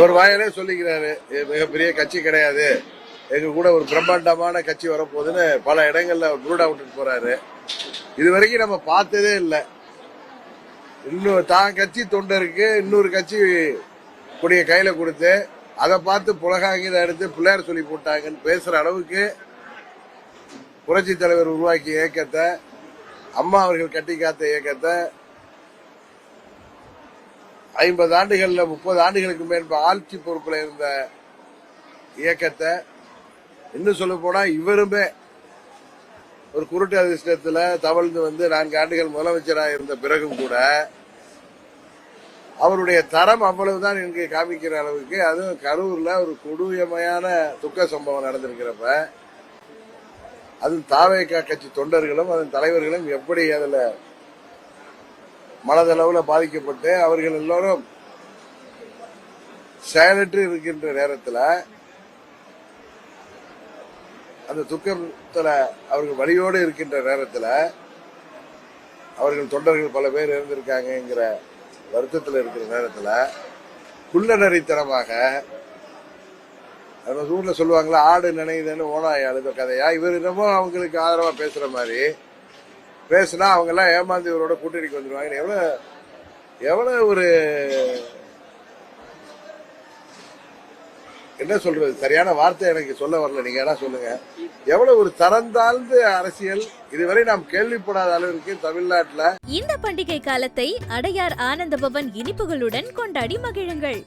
அவர் வாயிலே சொல்லிக்கிறாரு மிகப்பெரிய கட்சி கிடையாது. எங்க கூட ஒரு பிரம்மாண்டமான கட்சி வரப்போகுதுன்னு பல இடங்கள்ல அவர் ப்ரூட் அவுட்டு போறாரு. இது வரைக்கும் நம்ம பார்த்ததே இல்லை. இன்னும் தான் கட்சி தொண்டருக்கு இன்னொரு கட்சி கொடிய கையில கொடுத்து அதை பார்த்து புலகாங்கித எடுத்து பிள்ளையார் சொல்லி போட்டாங்கன்னு பேசுற அளவுக்கு புரட்சி தலைவர் உருவாக்கிய இயக்கத்தை அம்மா அவர்கள் கட்டி காத்த இயக்கத்தை ஐம்பது ஆண்டுகளில் முப்பது ஆண்டுகளுக்கு மேற்ப ஆட்சி பொறுப்புல இருந்த இயக்கத்தை இன்னும் சொல்ல போனால் இவருமே ஒரு குருட்டு அதிர்ஷ்டத்தில் தவழ்ந்து வந்து நான்கு ஆண்டுகள் முதலமைச்சராக இருந்த பிறகும் கூட அவருடைய தரம் அவ்வளவுதான் எனக்கு காமிக்கிற அளவுக்கு. அதுவும் கரூரில் ஒரு கொடூயமையான துக்க சம்பவம் நடந்திருக்கிறப்ப அது தாவேக்கா கட்சி தொண்டர்களும் அதன் தலைவர்களும் எப்படி அதில் மனதளவில் பாதிக்கப்பட்டு அவர்கள் எல்லோரும் செயலற்று இருக்கின்ற நேரத்தில் அந்த துக்கத்தில் அவர்கள் வழியோடு இருக்கின்ற நேரத்தில் அவர்கள் தொண்டர்கள் பல பேர் இருந்திருக்காங்கங்கிற வருத்தத்தில் இருக்கிற நேரத்தில் குள்ளநரித்தனமாக நம்ம ஊர்ல சொல்லுவாங்களா ஆடு நினைதுன்னு ஓனாய் அழுத கதையா? இவர் என்னமோ அவங்களுக்கு ஆதரவாக பேசுகிற மாதிரி பேசுனா அவங்க எல்லாம் ஏமாந்து இவரோட கூட்டணிக்கு வந்துருவாங்க. எவ்வளவு எவ்வளவு ஒரு என்ன சொல்றது? சரியான வார்த்தை எனக்கு சொல்ல வரல. நீங்க என்ன சொல்லுங்க. எவ்வளவு ஒரு தரந்தாழ்ந்து அரசியல். இதுவரை நாம் கேள்விப்படாத அளவிற்கு தமிழ்நாட்டுல இந்த பண்டிகை காலத்தை அடையார் ஆனந்த பவன் இனிப்புகளுடன் கொண்டாடி மகிழுங்கள்.